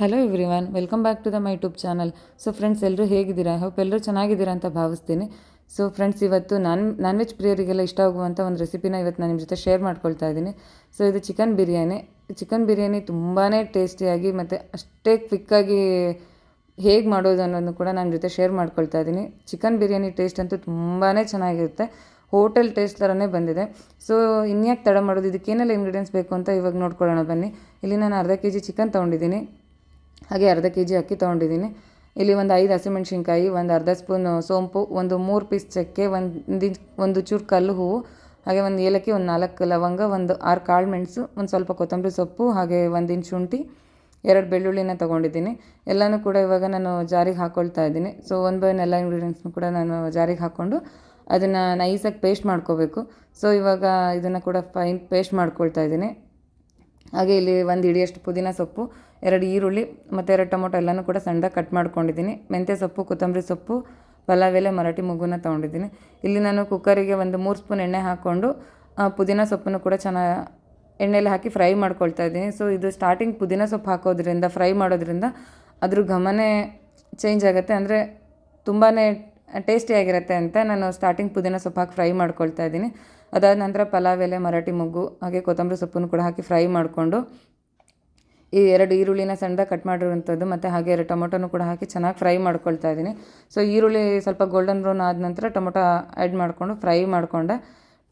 Hello everyone welcome back to the my YouTube channel so friends ಎಲ್ಲರೂ ಹೇಗಿದ್ದೀರಾ? Hope ಎಲ್ಲರೂ ಚೆನ್ನಾಗಿದ್ದೀರಾ ಅಂತ ಭಾವಿಸ್ತೀನಿ. ಸೊ ಫ್ರೆಂಡ್ಸ್ ಇವತ್ತು ನಾನ್ ನಾನ್ ವೆಜ್ ಪ್ರಿಯರಿಗೆಲ್ಲ ಇಷ್ಟ ಆಗುವಂಥ ಒಂದು ರೆಸಿಪಿನ ಇವತ್ತು ನಾನು ನಿಮ್ಮ ಜೊತೆ ಶೇರ್ ಮಾಡ್ಕೊಳ್ತಾ ಇದ್ದೀನಿ. ಸೊ ಇದು ಚಿಕನ್ ಬಿರಿಯಾನಿ. ಚಿಕನ್ ಬಿರಿಯಾನಿ ತುಂಬಾ ಟೇಸ್ಟಿಯಾಗಿ ಮತ್ತು ಅಷ್ಟೇ ಕ್ವಿಕ್ಕಾಗಿ ಹೇಗೆ ಮಾಡೋದು ಅನ್ನೋದನ್ನು ಕೂಡ ನನ್ನ ಜೊತೆ ಶೇರ್ ಮಾಡ್ಕೊಳ್ತಾ ಇದ್ದೀನಿ. ಚಿಕನ್ ಬಿರಿಯಾನಿ ಟೇಸ್ಟ್ ಅಂತೂ ತುಂಬಾ ಚೆನ್ನಾಗಿರುತ್ತೆ. ಹೋಟೆಲ್ ಟೇಸ್ಟ್ ಥರನೇ ಬಂದಿದೆ. ಸೊ ಇನ್ಯಾಕೆ ತಡ ಮಾಡೋದು? ಇದಕ್ಕೇನೆಲ್ಲ ಇಂಗ್ರೀಡಿಯೆಂಟ್ಸ್ ಬೇಕು ಅಂತ ಇವಾಗ ನೋಡ್ಕೊಳ್ಳೋಣ ಬನ್ನಿ. ಇಲ್ಲಿ ನಾನು ಅರ್ಧ ಕೆ ಜಿ ಚಿಕನ್ ತೊಗೊಂಡಿದ್ದೀನಿ. ಹಾಗೆ ಅರ್ಧ ಕೆ ಜಿ ಅಕ್ಕಿ ತೊಗೊಂಡಿದ್ದೀನಿ. ಇಲ್ಲಿ ಒಂದು ಐದು ಹಸಿಮೆಣ್ಸಿನ್ಕಾಯಿ, ಒಂದು ಅರ್ಧ ಸ್ಪೂನು ಸೋಂಪು, ಒಂದು ಮೂರು ಪೀಸ್ ಚಕ್ಕೆ, ಒಂದು ಒಂದು ಚೂರು ಕಲ್ಲು ಹೂವು, ಹಾಗೆ ಒಂದು ಏಲಕ್ಕಿ, ಒಂದು ನಾಲ್ಕು ಲವಂಗ, ಒಂದು ಆರು ಕಾಳು ಮೆಣಸು, ಒಂದು ಸ್ವಲ್ಪ ಕೊತ್ತಂಬರಿ ಸೊಪ್ಪು, ಹಾಗೆ ಒಂದು ಶುಂಠಿ, ಎರಡು ಬೆಳ್ಳುಳ್ಳಿನ ತೊಗೊಂಡಿದ್ದೀನಿ. ಎಲ್ಲನೂ ಕೂಡ ಇವಾಗ ನಾನು ಜಾರಿಗೆ ಹಾಕ್ಕೊಳ್ತಾ ಇದ್ದೀನಿ. ಸೊ ಒನ್ ಬೈ ಎಲ್ಲ ಇಂಗ್ರೀಡಿಯೆಂಟ್ಸ್ನು ಕೂಡ ನಾನು ಜಾರಿಗೆ ಹಾಕ್ಕೊಂಡು ಅದನ್ನು ನೈಸಾಗಿ ಪೇಸ್ಟ್ ಮಾಡ್ಕೋಬೇಕು. ಸೊ ಇವಾಗ ಇದನ್ನು ಕೂಡ ಫೈನ್ ಪೇಸ್ಟ್ ಮಾಡ್ಕೊಳ್ತಾ ಇದ್ದೀನಿ. ಹಾಗೆ ಇಲ್ಲಿ ಒಂದು ಇಡಿಯಷ್ಟು ಪುದೀನ ಸೊಪ್ಪು, ಎರಡು ಈರುಳ್ಳಿ, ಮತ್ತು ಎರಡು ಟೊಮೊಟೊ ಎಲ್ಲನೂ ಕೂಡ ಸಣ್ಣದಾಗಿ ಕಟ್ ಮಾಡ್ಕೊಂಡಿದ್ದೀನಿ. ಮೆಂತ್ಯ ಸೊಪ್ಪು, ಕೊತ್ತಂಬರಿ ಸೊಪ್ಪು ಪಲಾವ್ ಎಲೆ ಮರಾಠಿ ಮುಗ್ಗುನ ತೊಗೊಂಡಿದ್ದೀನಿ. ಇಲ್ಲಿ ನಾನು ಕುಕ್ಕರಿಗೆ ಒಂದು ಮೂರು ಸ್ಪೂನ್ ಎಣ್ಣೆ ಹಾಕ್ಕೊಂಡು ಪುದೀನ ಸೊಪ್ಪನ್ನು ಕೂಡ ಚೆನ್ನಾಗಿ ಎಣ್ಣೆಯಲ್ಲಿ ಹಾಕಿ ಫ್ರೈ ಮಾಡ್ಕೊಳ್ತಾ ಇದ್ದೀನಿ. ಸೊ ಇದು ಸ್ಟಾರ್ಟಿಂಗ್ ಪುದೀನ ಸೊಪ್ಪು ಹಾಕೋದ್ರಿಂದ ಫ್ರೈ ಮಾಡೋದ್ರಿಂದ ಅದ್ರ ಘಮನೇ ಚೇಂಜ್ ಆಗುತ್ತೆ. ಅಂದರೆ ತುಂಬಾ ಟೇಸ್ಟಿಯಾಗಿರುತ್ತೆ ಅಂತ ನಾನು ಸ್ಟಾರ್ಟಿಂಗ್ ಪುದೀನ ಸೊಪ್ಪು ಹಾಕಿ ಫ್ರೈ ಮಾಡ್ಕೊಳ್ತಾ ಇದ್ದೀನಿ. ಅದಾದ ನಂತರ ಪಲಾವ್ ಎಲೆ, ಮರಾಠಿ ಮೊಗ್ಗು, ಹಾಗೆ ಕೊತ್ತಂಬರಿ ಸೊಪ್ಪನ್ನು ಕೂಡ ಹಾಕಿ ಫ್ರೈ ಮಾಡಿಕೊಂಡು ಈ ಎರಡು ಈರುಳ್ಳಿನ ಸಣ್ಣದಾಗಿ ಕಟ್ ಮಾಡಿರುವಂಥದ್ದು ಮತ್ತು ಹಾಗೆ ಎರಡು ಟೊಮೊಟೊನು ಕೂಡ ಹಾಕಿ ಚೆನ್ನಾಗಿ ಫ್ರೈ ಮಾಡ್ಕೊಳ್ತಾ ಇದ್ದೀನಿ. ಸೊ ಈರುಳ್ಳಿ ಸ್ವಲ್ಪ ಗೋಲ್ಡನ್ ಬ್ರೌನ್ ಆದ ನಂತರ ಟೊಮೊಟೊ ಆ್ಯಡ್ ಮಾಡಿಕೊಂಡು ಫ್ರೈ ಮಾಡಿಕೊಂಡೆ.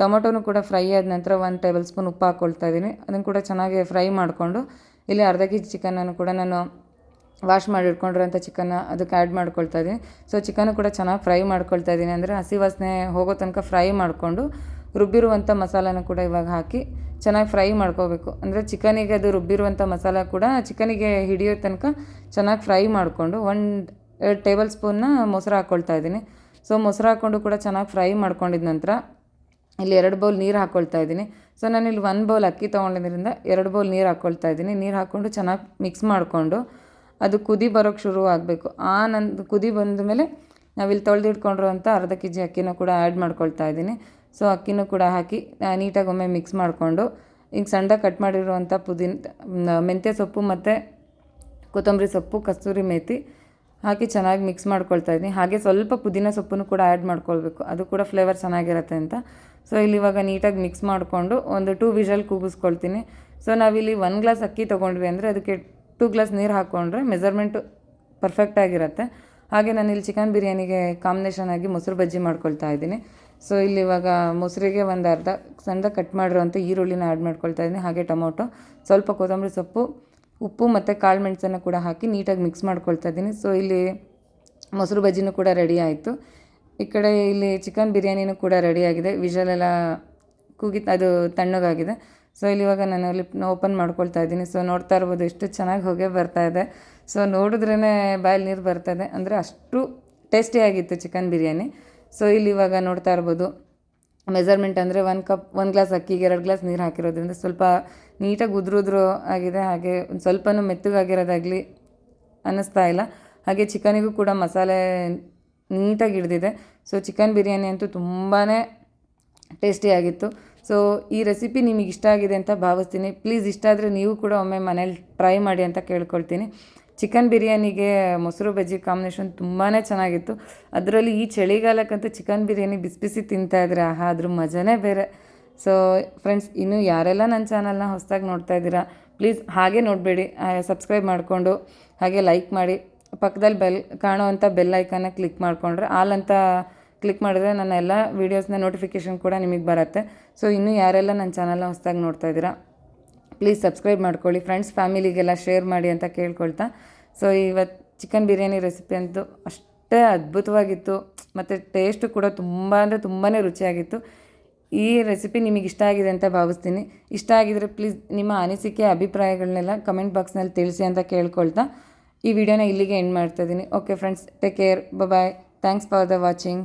ಟೊಮೊಟೊನು ಕೂಡ ಫ್ರೈ ಆದ ನಂತರ ಒಂದು ಟೇಬಲ್ ಸ್ಪೂನ್ ಉಪ್ಪು ಹಾಕ್ಕೊಳ್ತಾ ಇದ್ದೀನಿ. ಅದನ್ನು ಕೂಡ ಚೆನ್ನಾಗಿ ಫ್ರೈ ಮಾಡಿಕೊಂಡು ಇಲ್ಲಿ ಅರ್ಧ ಕೆ ಜಿ ಚಿಕನನ್ನು ಕೂಡ ನಾನು ವಾಶ್ ಮಾಡಿ ಇಟ್ಕೊಂಡಿರೋಂಥ ಚಿಕನ್ನ ಅದಕ್ಕೆ ಆ್ಯಡ್ ಮಾಡ್ಕೊಳ್ತಾ ಇದ್ದೀನಿ. ಸೊ ಚಿಕನ್ನು ಕೂಡ ಚೆನ್ನಾಗಿ ಫ್ರೈ ಮಾಡ್ಕೊಳ್ತಾ ಇದ್ದೀನಿ. ಅಂದರೆ ಹಸಿ ವಾಸನೆ ಹೋಗೋ ತನಕ ಫ್ರೈ ಮಾಡಿಕೊಂಡು ರುಬ್ಬಿರುವಂಥ ಮಸಾಲಾನ ಕೂಡ ಇವಾಗ ಹಾಕಿ ಚೆನ್ನಾಗಿ ಫ್ರೈ ಮಾಡ್ಕೋಬೇಕು. ಅಂದರೆ ಚಿಕನಿಗೆ ಅದು ರುಬ್ಬಿರುವಂಥ ಮಸಾಲ ಕೂಡ ಚಿಕನಿಗೆ ಹಿಡಿಯೋ ತನಕ ಚೆನ್ನಾಗಿ ಫ್ರೈ ಮಾಡಿಕೊಂಡು ಒನ್, ಎರಡು ಟೇಬಲ್ ಸ್ಪೂನ್ನ ಮೊಸರು ಹಾಕ್ಕೊಳ್ತಾ ಇದ್ದೀನಿ. ಸೊ, ಮೊಸರು ಹಾಕ್ಕೊಂಡು ಕೂಡ ಚೆನ್ನಾಗಿ ಫ್ರೈ ಮಾಡ್ಕೊಂಡಿದ ನಂತರ ಇಲ್ಲಿ ಎರಡು ಬೌಲ್ ನೀರು ಹಾಕ್ಕೊಳ್ತಾ ಇದ್ದೀನಿ. ಸೊ, ನಾನು ಇಲ್ಲಿ ಒಂದು ಬೌಲ್ ಅಕ್ಕಿ ತೊಗೊಂಡಿದ್ದರಿಂದ ಎರಡು ಬೌಲ್ ನೀರು ಹಾಕ್ಕೊಳ್ತಾ ಇದ್ದೀನಿ. ನೀರು ಹಾಕ್ಕೊಂಡು ಚೆನ್ನಾಗಿ ಮಿಕ್ಸ್ ಮಾಡಿಕೊಂಡು ಅದು ಕುದಿ ಬರೋಕ್ಕೆ ಶುರು ಆಗಬೇಕು. ಆ ನಂದು, ಕುದಿ ಬಂದ ಮೇಲೆ ನಾವಿಲ್ಲಿ ತೊಳೆದಿಟ್ಕೊಂಡಿರುವಂಥ ಅರ್ಧ ಕೆ ಜಿ ಅಕ್ಕಿನ ಕೂಡ ಆ್ಯಡ್ ಮಾಡ್ಕೊಳ್ತಾ ಇದ್ದೀನಿ. ಸೊ ಅಕ್ಕಿನೂ ಕೂಡ ಹಾಕಿ ನೀಟಾಗಿ ಒಮ್ಮೆ ಮಿಕ್ಸ್ ಮಾಡಿಕೊಂಡು, ಈಗ ಸಣ್ಣ ಕಟ್ ಮಾಡಿರುವಂಥ ಪುದೀನ ಮೆಂತ್ಯ ಸೊಪ್ಪು ಮತ್ತು ಕೊತ್ತಂಬರಿ ಸೊಪ್ಪು, ಕಸ್ತೂರಿ ಮೇಥಿ ಹಾಕಿ ಚೆನ್ನಾಗಿ ಮಿಕ್ಸ್ ಮಾಡ್ಕೊಳ್ತಾ ಇದ್ದೀನಿ. ಹಾಗೆ ಸ್ವಲ್ಪ ಪುದೀನ ಸೊಪ್ಪನ್ನು ಕೂಡ ಆ್ಯಡ್ ಮಾಡ್ಕೊಳ್ಬೇಕು. ಅದು ಕೂಡ ಫ್ಲೇವರ್ ಚೆನ್ನಾಗಿರುತ್ತೆ ಅಂತ. ಸೊ ಇಲ್ಲಿ ಇವಾಗ ನೀಟಾಗಿ ಮಿಕ್ಸ್ ಮಾಡಿಕೊಂಡು ಒಂದು ಟೂ ವಿಷಲ್ ಕೂಗಿಸ್ಕೊಳ್ತೀನಿ. ಸೊ ನಾವಿಲ್ಲಿ ಒನ್ ಗ್ಲಾಸ್ ಅಕ್ಕಿ ತೊಗೊಂಡ್ವಿ ಅಂದರೆ ಅದಕ್ಕೆ ಟೂ ಗ್ಲಾಸ್ ನೀರು ಹಾಕ್ಕೊಂಡ್ರೆ ಮೆಜರ್ಮೆಂಟು ಪರ್ಫೆಕ್ಟಾಗಿರುತ್ತೆ ಹಾಗೆ ನಾನು ಇಲ್ಲಿ ಚಿಕನ್ ಬಿರಿಯಾನಿಗೆ ಕಾಂಬಿನೇಷನ್ ಆಗಿ ಮೊಸರು ಬಜ್ಜಿ ಮಾಡ್ಕೊಳ್ತಾ ಇದ್ದೀನಿ. ಸೊ ಇಲ್ಲಿ ಇವಾಗ ಮೊಸರಿಗೆ ಒಂದು ಅರ್ಧ ಸಣ್ಣ ಕಟ್ ಮಾಡಿರೋಂಥ ಈರುಳ್ಳಿನ ಆ್ಯಡ್ ಮಾಡ್ಕೊಳ್ತಾ ಇದ್ದೀನಿ. ಹಾಗೆ ಟೊಮೊಟೊ, ಸ್ವಲ್ಪ ಕೊತ್ತಂಬರಿ ಸೊಪ್ಪು, ಉಪ್ಪು ಮತ್ತು ಕಾಳು ಮೆಣಸನ್ನು ಕೂಡ ಹಾಕಿ ನೀಟಾಗಿ ಮಿಕ್ಸ್ ಮಾಡ್ಕೊಳ್ತಾ ಇದ್ದೀನಿ. ಸೊ ಇಲ್ಲಿ ಮೊಸರು ಬಜ್ಜಿನೂ ಕೂಡ ರೆಡಿ ಆಯಿತು. ಈ ಕಡೆ ಇಲ್ಲಿ ಚಿಕನ್ ಬಿರಿಯಾನಿನೂ ಕೂಡ ರೆಡಿಯಾಗಿದೆ ವಿಷಲೆಲ್ಲ ಕೂಗಿ, ಅದು ತಣ್ಣಗಾಗಿದೆ. ಸೊ ಇಲ್ಲಿ ಇವಾಗ ನಾನು ಲಿಪ್ನ ಓಪನ್ ಮಾಡ್ಕೊಳ್ತಾ ಇದ್ದೀನಿ. ಸೊ ನೋಡ್ತಾ ಇರ್ಬೋದು ಎಷ್ಟು ಚೆನ್ನಾಗಿ ಹೊಗೆ ಬರ್ತಾ ಇದೆ. ಸೊ ನೋಡಿದ್ರೇ ಬಾಯಲ್ಲಿ ನೀರು ಬರ್ತದೆ. ಅಂದರೆ ಅಷ್ಟು ಟೇಸ್ಟಿಯಾಗಿತ್ತು ಚಿಕನ್ ಬಿರಿಯಾನಿ. ಸೊ ಇಲ್ಲಿ ಇವಾಗ ನೋಡ್ತಾ ಇರ್ಬೋದು. ಮೆಜರ್ಮೆಂಟ್ ಅಂದರೆ ಒನ್ ಕಪ್ ಒಂದು ಗ್ಲಾಸ್ ಅಕ್ಕಿಗೆ ಎರಡು ಗ್ಲಾಸ್ ನೀರು ಹಾಕಿರೋದ್ರಿಂದ ಸ್ವಲ್ಪ ನೀಟಾಗಿ ಉದುರುದ್ರು ಆಗಿದೆ. ಹಾಗೆ ಒಂದು ಸ್ವಲ್ಪನೂ ಮೆತ್ತಗಾಗಿರೋದಾಗಲಿ ಅನ್ನಿಸ್ತಾ ಇಲ್ಲ. ಹಾಗೆ ಚಿಕನಿಗೂ ಕೂಡ ಮಸಾಲೆ ನೀಟಾಗಿ ಹಿಡ್ದಿದೆ. ಸೊ ಚಿಕನ್ ಬಿರಿಯಾನಿ ಅಂತೂ ತುಂಬಾ ಟೇಸ್ಟಿಯಾಗಿತ್ತು ಸೊ ಈ ರೆಸಿಪಿ ನಿಮಗೆ ಇಷ್ಟ ಆಗಿದೆ ಅಂತ ಭಾವಿಸ್ತೀನಿ. ಪ್ಲೀಸ್ ಇಷ್ಟ ಆದರೆ ನೀವು ಕೂಡ ಒಮ್ಮೆ ಮನೇಲಿ ಟ್ರೈ ಮಾಡಿ ಅಂತ ಕೇಳ್ಕೊಳ್ತೀನಿ. ಚಿಕನ್ ಬಿರಿಯಾನಿಗೆ ಮೊಸರು ಬಜ್ಜಿ ಕಾಂಬಿನೇಷನ್ ತುಂಬಾ ಚೆನ್ನಾಗಿತ್ತು. ಅದರಲ್ಲಿ ಈ ಚಳಿಗಾಲಕ್ಕಂತೂ ಚಿಕನ್ ಬಿರಿಯಾನಿ ಬಿಸಿ ಬಿಸಿ ತಿಂತಾಯಿದ್ರೆ ಆಹಾ, ಅದ್ರ ಮಜಾನೇ ಬೇರೆ. ಸೊ ಫ್ರೆಂಡ್ಸ್ ಇನ್ನೂ ಯಾರೆಲ್ಲ ನನ್ನ ಚಾನಲ್ನ ಹೊಸದಾಗಿ ನೋಡ್ತಾ ಇದ್ದೀರಾ ಪ್ಲೀಸ್ ಹಾಗೆ ನೋಡಬೇಡಿ. ಸಬ್ಸ್ಕ್ರೈಬ್ ಮಾಡಿಕೊಂಡು ಹಾಗೆ ಲೈಕ್ ಮಾಡಿ. ಪಕ್ಕದಲ್ಲಿ ಬೆಲ್ ಕಾಣುವಂಥ ಬೆಲ್ ಐಕನ್ನ ಕ್ಲಿಕ್ ಮಾಡಿಕೊಂಡ್ರೆ ಆಲ್ ಅಂತ ಕ್ಲಿಕ್ ಮಾಡಿದ್ರೆ ನನ್ನ ಎಲ್ಲ ವೀಡಿಯೋಸ್ನ ನೋಟಿಫಿಕೇಷನ್ ಕೂಡ ನಿಮಗೆ ಬರುತ್ತೆ. ಸೊ ಇನ್ನೂ ಯಾರೆಲ್ಲ ನನ್ನ ಚಾನಲ್ನ ಹೊಸದಾಗಿ ನೋಡ್ತಾ ಇದ್ದೀರಾ ಪ್ಲೀಸ್ ಸಬ್ಸ್ಕ್ರೈಬ್ ಮಾಡ್ಕೊಳ್ಳಿ. ಫ್ರೆಂಡ್ಸ್ ಫ್ಯಾಮಿಲಿಗೆಲ್ಲ ಶೇರ್ ಮಾಡಿ ಅಂತ ಕೇಳ್ಕೊಳ್ತಾ. ಸೊ ಇವತ್ತು ಚಿಕನ್ ಬಿರಿಯಾನಿ ರೆಸಿಪಿ ಅಂತೂ ಅಷ್ಟೇ ಅದ್ಭುತವಾಗಿತ್ತು. ಮತ್ತು ಟೇಸ್ಟು ಕೂಡ ತುಂಬ ಅಂದರೆ ತುಂಬಾ ರುಚಿಯಾಗಿತ್ತು. ಈ ರೆಸಿಪಿ ನಿಮಗೆ ಇಷ್ಟ ಆಗಿದೆ ಅಂತ ಭಾವಿಸ್ತೀನಿ. ಇಷ್ಟ ಆಗಿದರೆ ಪ್ಲೀಸ್ ನಿಮ್ಮ ಅನಿಸಿಕೆ ಅಭಿಪ್ರಾಯಗಳನ್ನೆಲ್ಲ ಕಮೆಂಟ್ ಬಾಕ್ಸ್ನಲ್ಲಿ ತಿಳಿಸಿ ಅಂತ ಕೇಳ್ಕೊಳ್ತಾ. ಈ ವಿಡಿಯೋನ ಇಲ್ಲಿಗೆ ಎಂಡ್ ಮಾಡ್ತಾ ಇದ್ದೀನಿ. Okay friends take care bye thanks for the watching